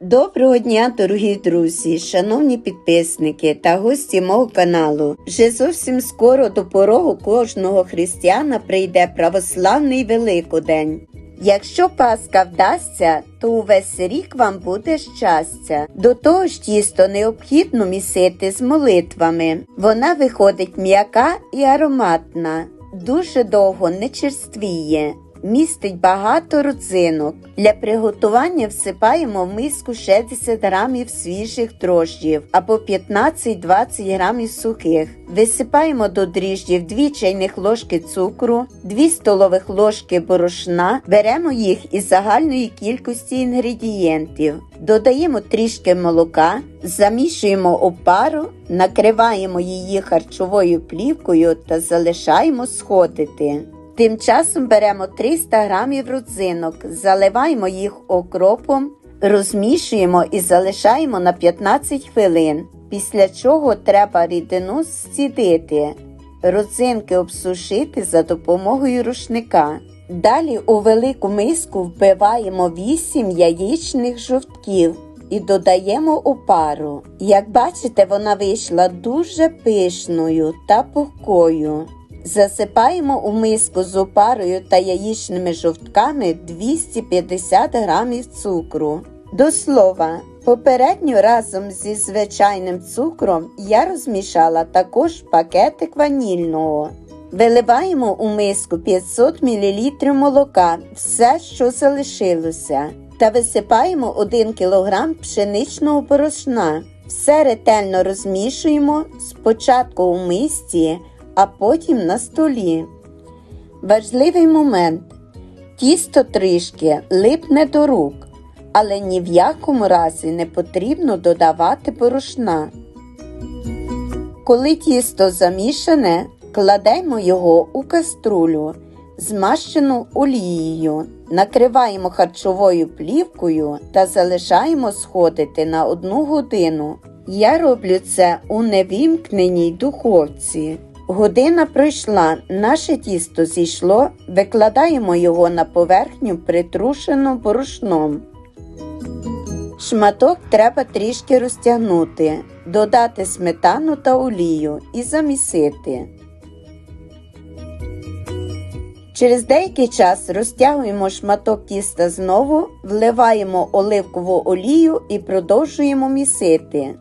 Доброго дня, дорогі друзі, шановні підписники та гості мого каналу. Вже зовсім скоро до порогу кожного християна прийде православний Великодень. Якщо Пасха вдасться, то увесь рік вам буде щастя. До того ж тісто необхідно місити з молитвами. Вона виходить м'яка і ароматна, дуже довго не черствіє. Містить багато родзинок. Для приготування всипаємо в миску 60 грамів свіжих дрожджів або 15-20 грамів сухих. Висипаємо до дріжджів 2 чайних ложки цукру, 2 столових ложки борошна. Беремо їх із загальної кількості інгредієнтів. Додаємо трішки молока, замішуємо опару, накриваємо її харчовою плівкою та залишаємо сходити. Тим часом беремо 300 грамів родзинок, заливаємо їх окропом, розмішуємо і залишаємо на 15 хвилин, після чого треба рідину зцідити, родзинки обсушити за допомогою рушника. Далі у велику миску вбиваємо 8 яєчних жовтків і додаємо опару. Як бачите, вона вийшла дуже пишною та пухкою. Засипаємо у миску з опарою та яєчними жовтками 250 грамів цукру. До слова, попередньо разом зі звичайним цукром я розмішала також пакетик ванільного. Виливаємо у миску 500 мл молока, все, що залишилося, та висипаємо 1 кг пшеничного порошна. Все ретельно розмішуємо спочатку у мисці а потім на столі. Важливий момент. Тісто трішки липне до рук, але ні в якому разі не потрібно додавати порошна. Коли тісто замішане, кладемо його у каструлю, змащену олією, накриваємо харчовою плівкою та залишаємо сходити на одну годину. Я роблю це у невімкненій духовці. Година пройшла, наше тісто зійшло, викладаємо його на поверхню притрушену борошном. Шматок треба трішки розтягнути, додати сметану та олію і замісити. Через деякий час розтягуємо шматок тіста знову, вливаємо оливкову олію і продовжуємо місити.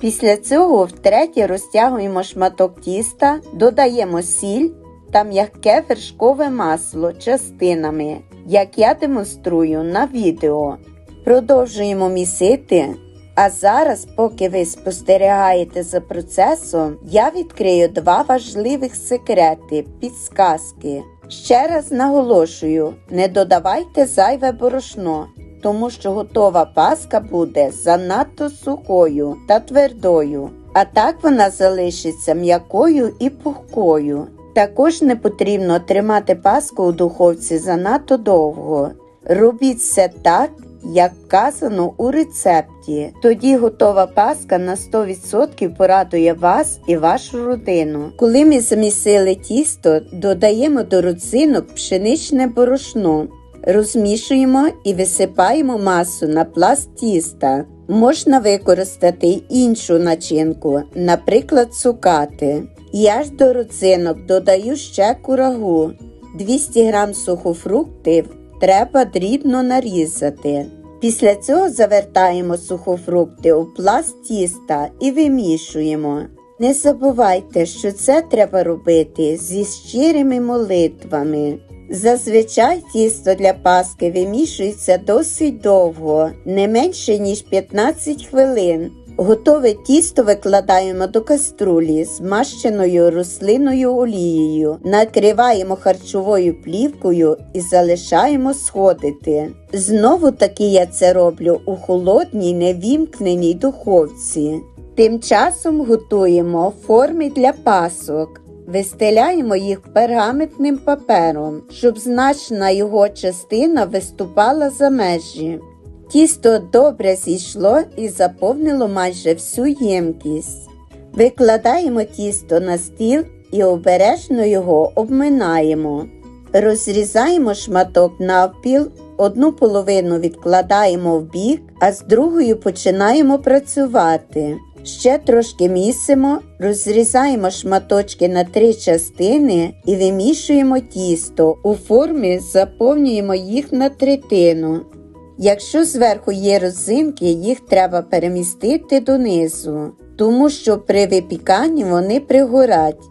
Після цього втретє розтягуємо шматок тіста, додаємо сіль та м'яке вершкове масло частинами, як я демонструю на відео. Продовжуємо місити. А зараз, поки ви спостерігаєте за процесом, я відкрию два важливих секрети підсказки. Ще раз наголошую: не додавайте зайве борошно тому що готова паска буде занадто сухою та твердою, а так вона залишиться м'якою і пухкою. Також не потрібно тримати паску у духовці занадто довго. Робіть все так, як вказано у рецепті. Тоді готова паска на 100% порадує вас і вашу родину. Коли ми замісили тісто, додаємо до родзинок пшеничне борошно. Розмішуємо і висипаємо масу на пласт тіста. Можна використати іншу начинку, наприклад, цукати. Я ж до родзинок додаю ще курагу. 200 г сухофруктів треба дрібно нарізати. Після цього завертаємо сухофрукти у пласт тіста і вимішуємо. Не забувайте, що це треба робити зі щирими молитвами. Зазвичай тісто для паски вимішується досить довго, не менше ніж 15 хвилин. Готове тісто викладаємо до каструлі змащеною рослинною олією, накриваємо харчовою плівкою і залишаємо сходити. Знову таки я це роблю у холодній невімкненій духовці. Тим часом готуємо форми для пасок. Вистеляємо їх пергаментним папером, щоб значна його частина виступала за межі. Тісто добре зійшло і заповнило майже всю ємкість. Викладаємо тісто на стіл і обережно його обминаємо. Розрізаємо шматок навпіл одну половину відкладаємо в бік, а з другою починаємо працювати. Ще трошки місимо, розрізаємо шматочки на три частини і вимішуємо тісто. У формі заповнюємо їх на третину. Якщо зверху є розинки, їх треба перемістити донизу, тому що при випіканні вони пригорять.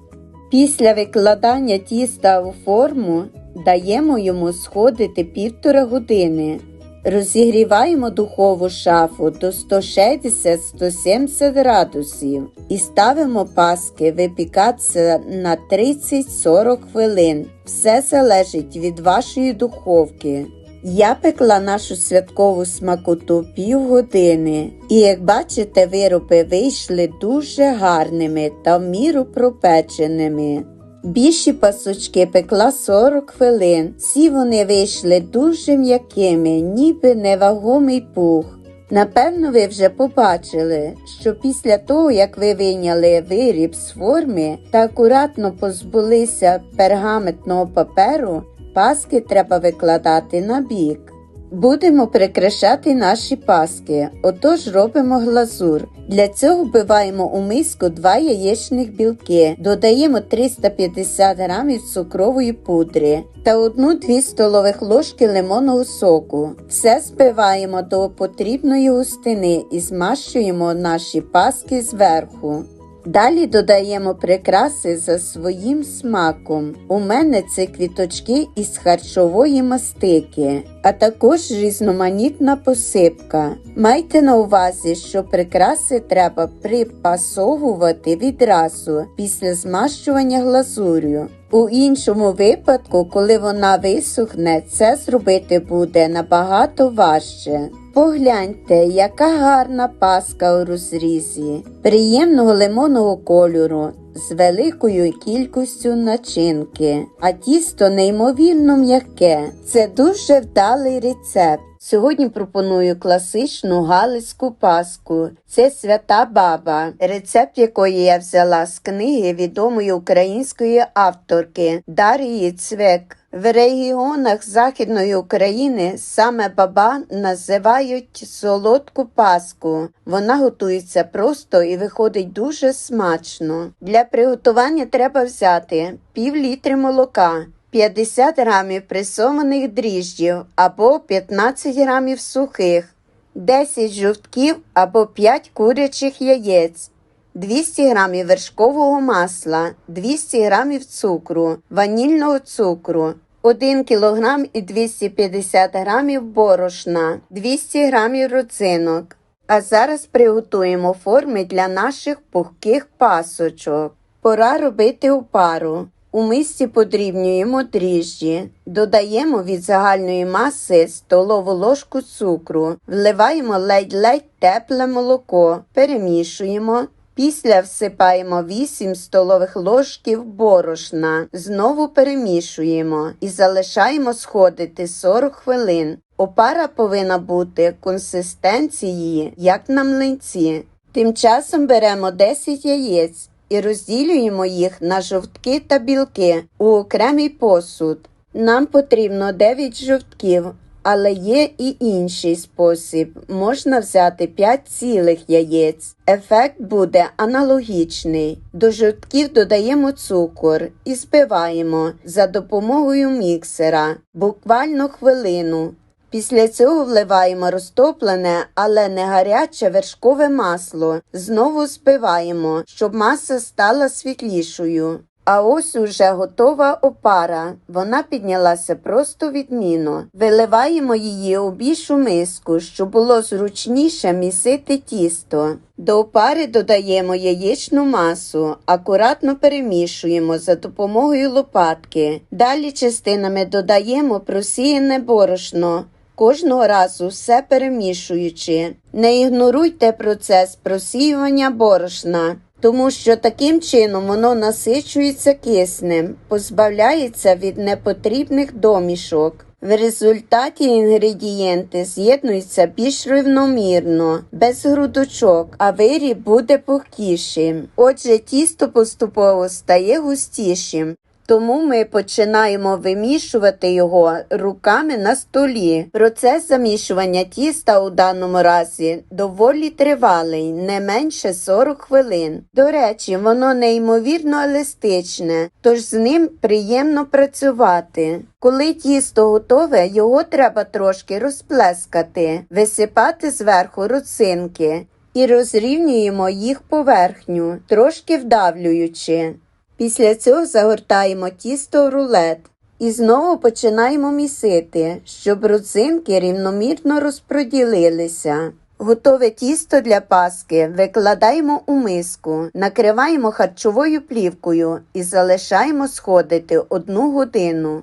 Після викладання тіста у форму даємо йому сходити півтора години. Розігріваємо духову шафу до 160-170 градусів і ставимо паски випікатися на 30-40 хвилин. Все залежить від вашої духовки. Я пекла нашу святкову смакоту півгодини, і як бачите, вироби вийшли дуже гарними та в міру пропеченими. Більші пасочки пекла 40 хвилин. Всі вони вийшли дуже м'якими, ніби невагомий пух. Напевно, ви вже побачили, що після того, як ви вийняли виріб з форми та акуратно позбулися пергаментного паперу, паски треба викладати на бік. Будемо прикрашати наші паски, отож робимо глазур. Для цього вбиваємо у миску 2 яєчних білки, додаємо 350 г цукрової пудри та 1-2 столових ложки лимонного соку. Все збиваємо до потрібної густини і змащуємо наші паски зверху. Далі додаємо прикраси за своїм смаком. У мене це квіточки із харчової мастики, а також різноманітна посипка. Майте на увазі, що прикраси треба припасовувати відразу після змащування глазур'ю. У іншому випадку, коли вона висохне, це зробити буде набагато важче. Погляньте, яка гарна паска у розрізі, приємного лимонного кольору з великою кількістю начинки, а тісто неймовірно м'яке. Це дуже вдалий рецепт. Сьогодні пропоную класичну галицьку паску. Це свята баба, рецепт якої я взяла з книги відомої української авторки Дарії Цвек. В регіонах Західної України саме баба називають солодку паску. Вона готується просто і виходить дуже смачно. Для приготування треба взяти пів літри молока. 50 грамів пресованих дріжджів або 15 грамів сухих, 10 жовтків або 5 курячих яєць, 200 грамів вершкового масла, 200 грамів цукру, ванільного цукру, 1 кг і 250 грамів борошна, 200 грамів родзинок. А зараз приготуємо форми для наших пухких пасочок. Пора робити опару. У мисці подрібнюємо дріжджі, додаємо від загальної маси столову ложку цукру, вливаємо ледь-ледь тепле молоко, перемішуємо. Після всипаємо 8 столових ложків борошна, знову перемішуємо і залишаємо сходити 40 хвилин. Опара повинна бути консистенції, як на млинці. Тим часом беремо 10 яєць і розділюємо їх на жовтки та білки у окремий посуд. Нам потрібно 9 жовтків, але є і інший спосіб. Можна взяти 5 цілих яєць. Ефект буде аналогічний. До жовтків додаємо цукор і збиваємо за допомогою міксера буквально хвилину. Після цього вливаємо розтоплене, але не гаряче вершкове масло. Знову збиваємо, щоб маса стала світлішою. А ось уже готова опара. Вона піднялася просто відмінно. Виливаємо її у більшу миску, щоб було зручніше місити тісто. До опари додаємо яєчну масу, акуратно перемішуємо за допомогою лопатки. Далі частинами додаємо просіяне борошно. Кожного разу все перемішуючи. Не ігноруйте процес просіювання борошна, тому що таким чином воно насичується киснем, позбавляється від непотрібних домішок. В результаті інгредієнти з'єднуються більш рівномірно, без грудочок, а виріб буде пухкішим. Отже, тісто поступово стає густішим. Тому ми починаємо вимішувати його руками на столі. Процес замішування тіста у даному разі доволі тривалий, не менше 40 хвилин. До речі, воно неймовірно еластичне, тож з ним приємно працювати. Коли тісто готове, його треба трошки розплескати, висипати зверху руцинки і розрівнюємо їх поверхню, трошки вдавлюючи. Після цього загортаємо тісто в рулет і знову починаємо місити, щоб родзинки рівномірно розподілилися. Готове тісто для паски викладаємо у миску, накриваємо харчовою плівкою і залишаємо сходити одну годину.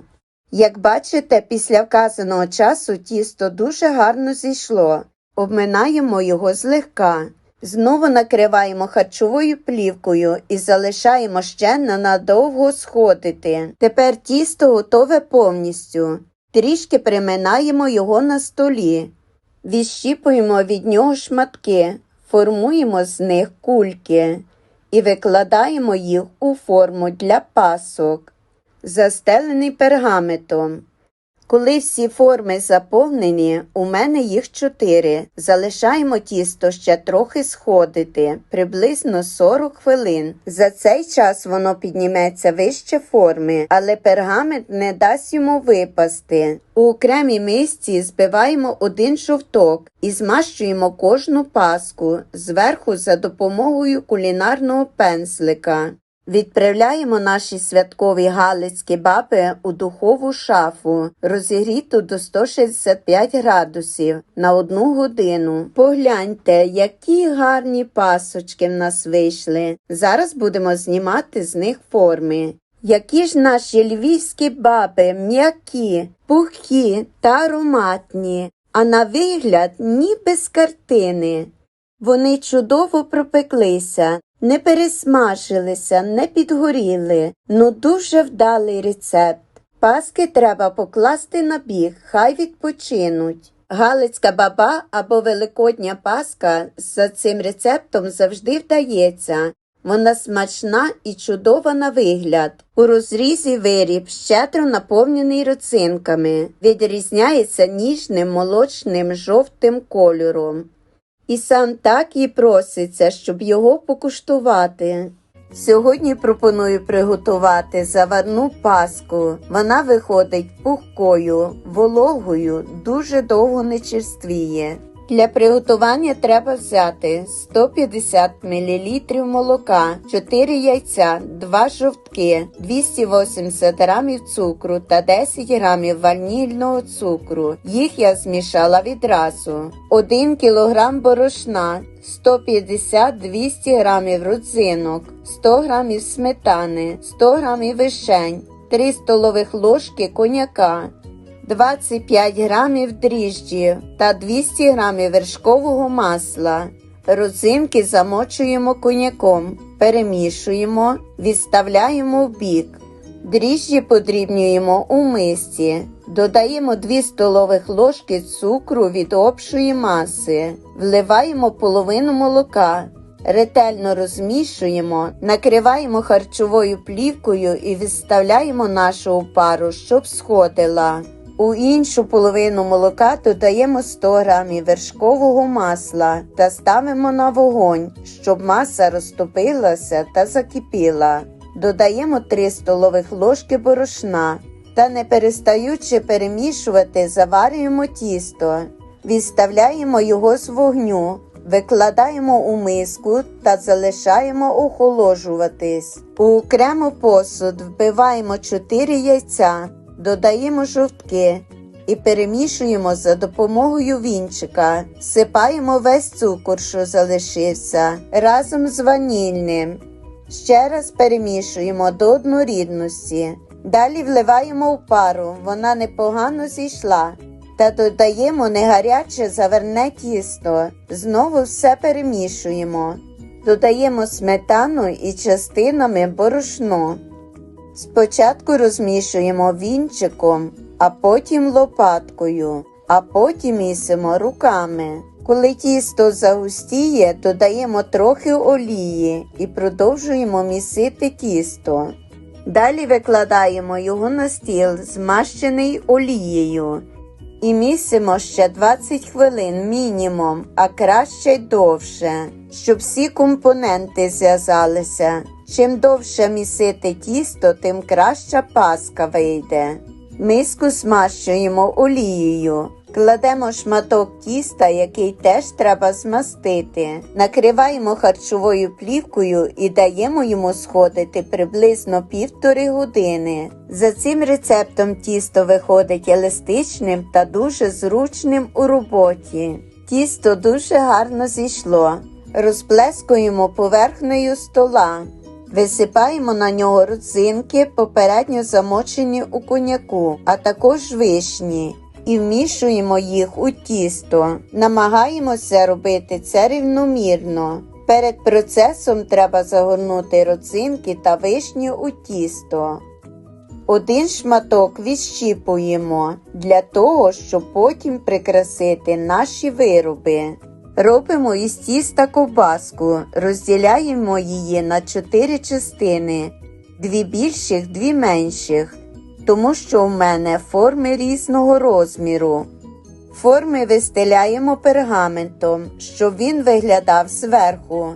Як бачите, після вказаного часу тісто дуже гарно зійшло. Обминаємо його злегка. Знову накриваємо харчовою плівкою і залишаємо ще ненадовго сходити. Тепер тісто готове повністю. Трішки приминаємо його на столі. Відщіпуємо від нього шматки, формуємо з них кульки і викладаємо їх у форму для пасок, застелений пергаментом. Коли всі форми заповнені, у мене їх чотири. Залишаємо тісто ще трохи сходити, приблизно 40 хвилин. За цей час воно підніметься вище форми, але пергамент не дасть йому випасти. У окремій мисці збиваємо один жовток і змащуємо кожну паску зверху за допомогою кулінарного пензлика. Відправляємо наші святкові галицькі баби у духову шафу, розігріту до 165 градусів на одну годину. Погляньте, які гарні пасочки в нас вийшли. Зараз будемо знімати з них форми. Які ж наші львівські баби м'які, пухкі та ароматні, а на вигляд ніби з картини. Вони чудово пропеклися, не пересмажилися, не підгоріли. Ну дуже вдалий рецепт. Паски треба покласти на біг, хай відпочинуть. Галицька баба або великодня паска за цим рецептом завжди вдається. Вона смачна і чудова на вигляд. У розрізі виріб щедро наповнений роцинками, відрізняється ніжним молочним жовтим кольором. І сам так і проситься, щоб його покуштувати. Сьогодні пропоную приготувати заварну паску. Вона виходить пухкою, вологою, дуже довго не черствіє. Для приготування треба взяти 150 мл молока, 4 яйця, 2 жовтки, 280 г цукру та 10 г ванільного цукру. Їх я змішала відразу. 1 кг борошна, 150-200 г родзинок, 100 г сметани, 100 г вишень, 3 столових ложки коньяка. 25 грамів дріжджів та 200 грамів вершкового масла. Родзинки замочуємо коньяком, перемішуємо, відставляємо в бік. Дріжджі подрібнюємо у мисці. Додаємо 2 столових ложки цукру від общої маси, вливаємо половину молока, ретельно розмішуємо, накриваємо харчовою плівкою і відставляємо нашу опару, щоб сходила. У іншу половину молока додаємо 100 г вершкового масла та ставимо на вогонь, щоб маса розтопилася та закипіла. Додаємо 3 столових ложки борошна та не перестаючи перемішувати, заварюємо тісто, відставляємо його з вогню, викладаємо у миску та залишаємо охолоджуватись. У окремо посуд вбиваємо 4 яйця. Додаємо жовтки і перемішуємо за допомогою вінчика, сипаємо весь цукор, що залишився, разом з ванільним. Ще раз перемішуємо до однорідності. Далі вливаємо в пару, вона непогано зійшла. Та додаємо негаряче заверне тісто. Знову все перемішуємо. Додаємо сметану і частинами борошно. Спочатку розмішуємо вінчиком, а потім лопаткою, а потім місимо руками. Коли тісто загустіє, додаємо трохи олії і продовжуємо місити тісто. Далі викладаємо його на стіл, змащений олією. І місимо ще 20 хвилин мінімум, а краще й довше, щоб всі компоненти зв'язалися. Чим довше місити тісто, тим краща паска вийде. Миску змащуємо олією. Кладемо шматок тіста, який теж треба змастити. Накриваємо харчовою плівкою і даємо йому сходити приблизно півтори години. За цим рецептом тісто виходить еластичним та дуже зручним у роботі. Тісто дуже гарно зійшло. Розплескуємо поверхнею стола. Висипаємо на нього родзинки, попередньо замочені у коньяку, а також вишні, і вмішуємо їх у тісто. Намагаємося робити це рівномірно. Перед процесом треба загорнути родзинки та вишні у тісто. Один шматок відщіпуємо для того, щоб потім прикрасити наші вироби. Робимо із тіста ковбаску, розділяємо її на чотири частини, дві більших, дві менших, тому що в мене форми різного розміру. Форми вистеляємо пергаментом, щоб він виглядав зверху.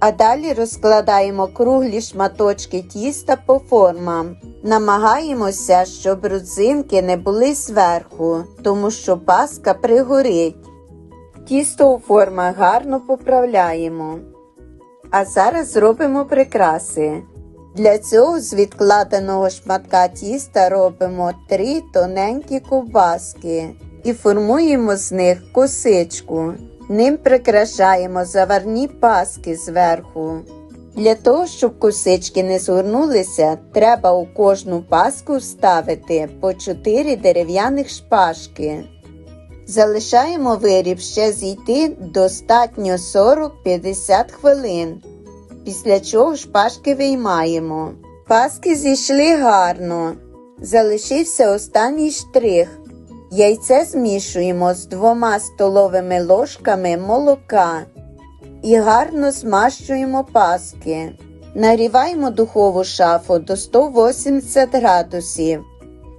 А далі розкладаємо круглі шматочки тіста по формам. Намагаємося, щоб родзинки не були зверху, тому що паска пригорить. Тісто у формах гарно поправляємо. А зараз зробимо прикраси. Для цього з відкладеного шматка тіста робимо три тоненькі ковбаски і формуємо з них косичку. Ним прикрашаємо заварні паски зверху. Для того, щоб косички не згорнулися, треба у кожну паску вставити по 4 дерев'яних шпажки. Залишаємо виріб ще зійти достатньо 40-50 хвилин, після чого шпажки виймаємо. Паски зійшли гарно. Залишився останній штрих. Яйце змішуємо з двома столовими ложками молока і гарно змащуємо паски. Нагріваємо духову шафу до 180 градусів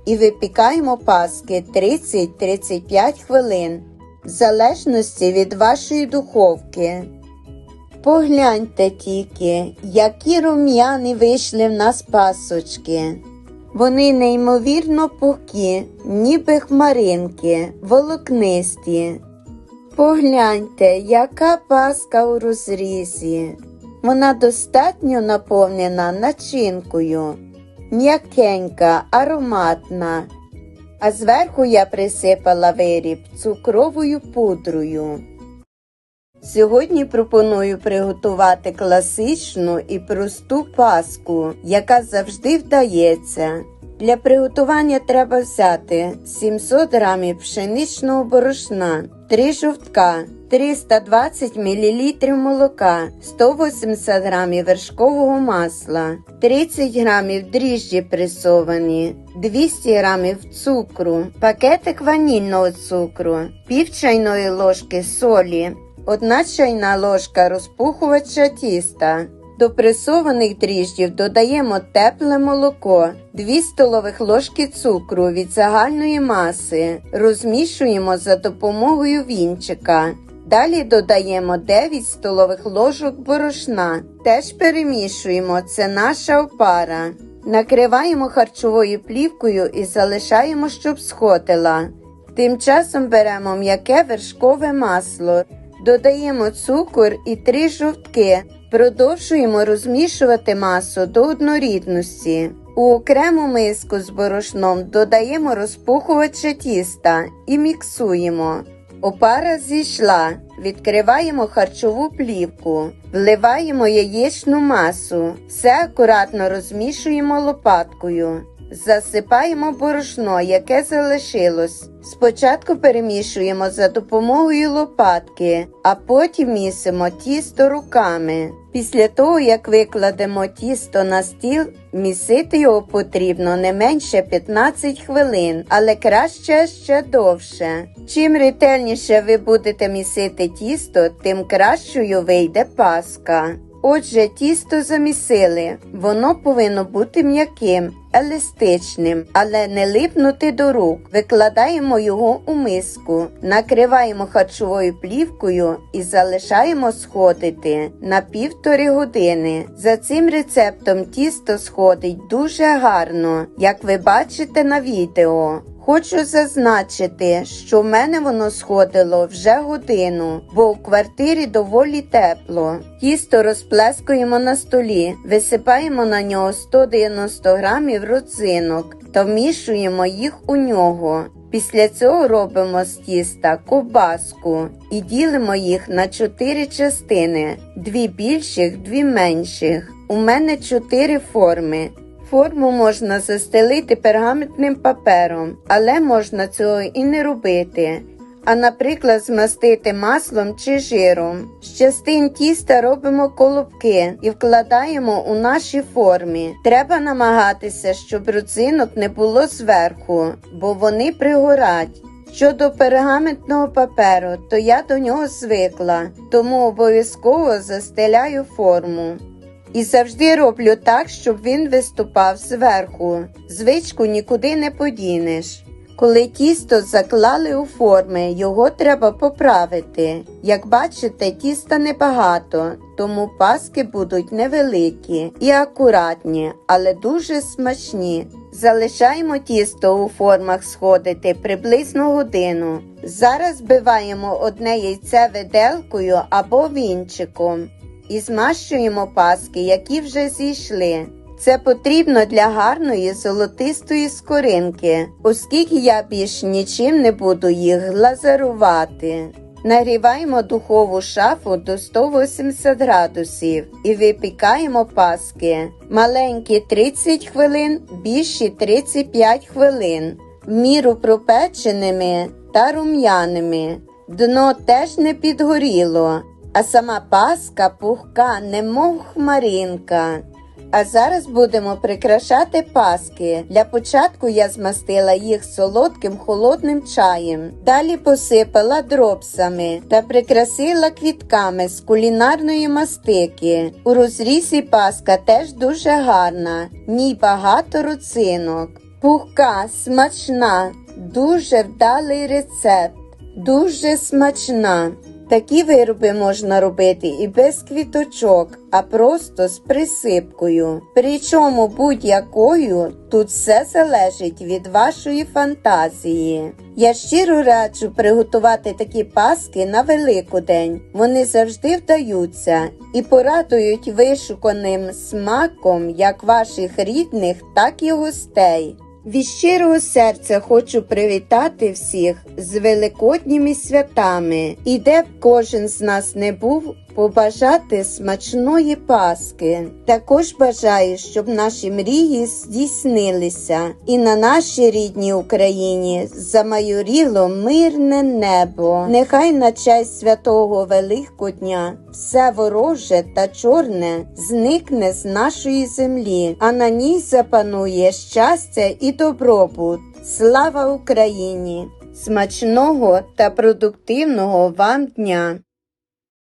і випікаємо паски 30-35 хвилин, в залежності від вашої духовки. Погляньте тільки, які рум'яні вийшли в нас пасочки. Вони неймовірно пухкі, ніби хмаринки, волокнисті. Погляньте, яка паска у розрізі. Вона достатньо наповнена начинкою, м'якенька, ароматна. А зверху я присипала виріб цукровою пудрою. Сьогодні пропоную приготувати класичну і просту паску, яка завжди вдається. Для приготування треба взяти 700 г пшеничного борошна, 3 жовтка, 320 мл молока, 180 г вершкового масла, 30 г дріжджі пресовані, 200 г цукру, пакетик ванільного цукру, пів чайної ложки солі, 1 чайна ложка розпухувача тіста. До пресованих дріжджів додаємо тепле молоко, 2 столових ложки цукру від загальної маси, розмішуємо за допомогою вінчика. Далі додаємо 9 столових ложок борошна. Теж перемішуємо, це наша опара. Накриваємо харчовою плівкою і залишаємо, щоб сходила. Тим часом беремо м'яке вершкове масло, додаємо цукор і 3 жовтки. Продовжуємо розмішувати масу до однорідності. У окрему миску з борошном додаємо розпухувача тіста і міксуємо. Опара зійшла. Відкриваємо харчову плівку, вливаємо яєчну масу, все акуратно розмішуємо лопаткою. Засипаємо борошно, яке залишилось. Спочатку перемішуємо за допомогою лопатки, а потім місимо тісто руками. Після того, як викладемо тісто на стіл, місити його потрібно не менше 15 хвилин, але краще ще довше. Чим ретельніше ви будете місити тісто, тим кращою вийде паска. Отже, тісто замісили. Воно повинно бути м'яким, еластичним, але не липнути до рук. Викладаємо його у миску, накриваємо харчовою плівкою і залишаємо сходити на півтори години. За цим рецептом тісто сходить дуже гарно, як ви бачите на відео. Хочу зазначити, що в мене воно сходило вже годину, бо у квартирі доволі тепло. Тісто розплескуємо на столі, висипаємо на нього 190 грамів родзинок та вмішуємо їх у нього. Після цього робимо з тіста ковбаску і ділимо їх на 4 частини: дві більших, дві менших. У мене 4 форми. Форму можна застелити пергаментним папером, але можна цього і не робити. А, наприклад, змастити маслом чи жиром. З частин тіста робимо колобки і вкладаємо у наші форми. Треба намагатися, щоб родзинок не було зверху, бо вони пригорать. Щодо пергаментного паперу, то я до нього звикла, тому обов'язково застеляю форму. І завжди роблю так, щоб він виступав зверху. Звичку нікуди не подінеш. Коли тісто заклали у форми, його треба поправити. Як бачите, тіста небагато, тому паски будуть невеликі і акуратні, але дуже смачні. Залишаємо тісто у формах сходити приблизно годину. Зараз збиваємо одне яйце виделкою або вінчиком і змащуємо паски, які вже зійшли. Це потрібно для гарної золотистої скоринки, оскільки я більш нічим не буду їх глазарувати. Нагріваємо духову шафу до 180 градусів і випікаємо паски. Маленькі 30 хвилин, більші 35 хвилин, міру пропеченими та рум'яними. Дно теж не підгоріло, а сама паска пухка, немов хмаринка. А зараз будемо прикрашати паски. Для початку я змастила їх солодким холодним чаєм. Далі посипала дропсами та прикрасила квітками з кулінарної мастики. У розрізі паска теж дуже гарна, ній багато руцинок. Пухка, смачна, дуже вдалий рецепт, дуже смачна. Такі вироби можна робити і без квіточок, а просто з присипкою. Причому будь-якою тут все залежить від вашої фантазії. Я щиро раджу приготувати такі паски на Великодень. Вони завжди вдаються і порадують вишуканим смаком як ваших рідних, так і гостей. Від щирого серця хочу привітати всіх з великодніми святами. І де б кожен з нас не був, побажати смачної Паски. Також бажаю, щоб наші мрії здійснилися, і на нашій рідній Україні замайоріло мирне небо. Нехай на честь святого Великодня все вороже та чорне зникне з нашої землі, а на ній запанує щастя і добробут. Слава Україні! Смачного та продуктивного вам дня!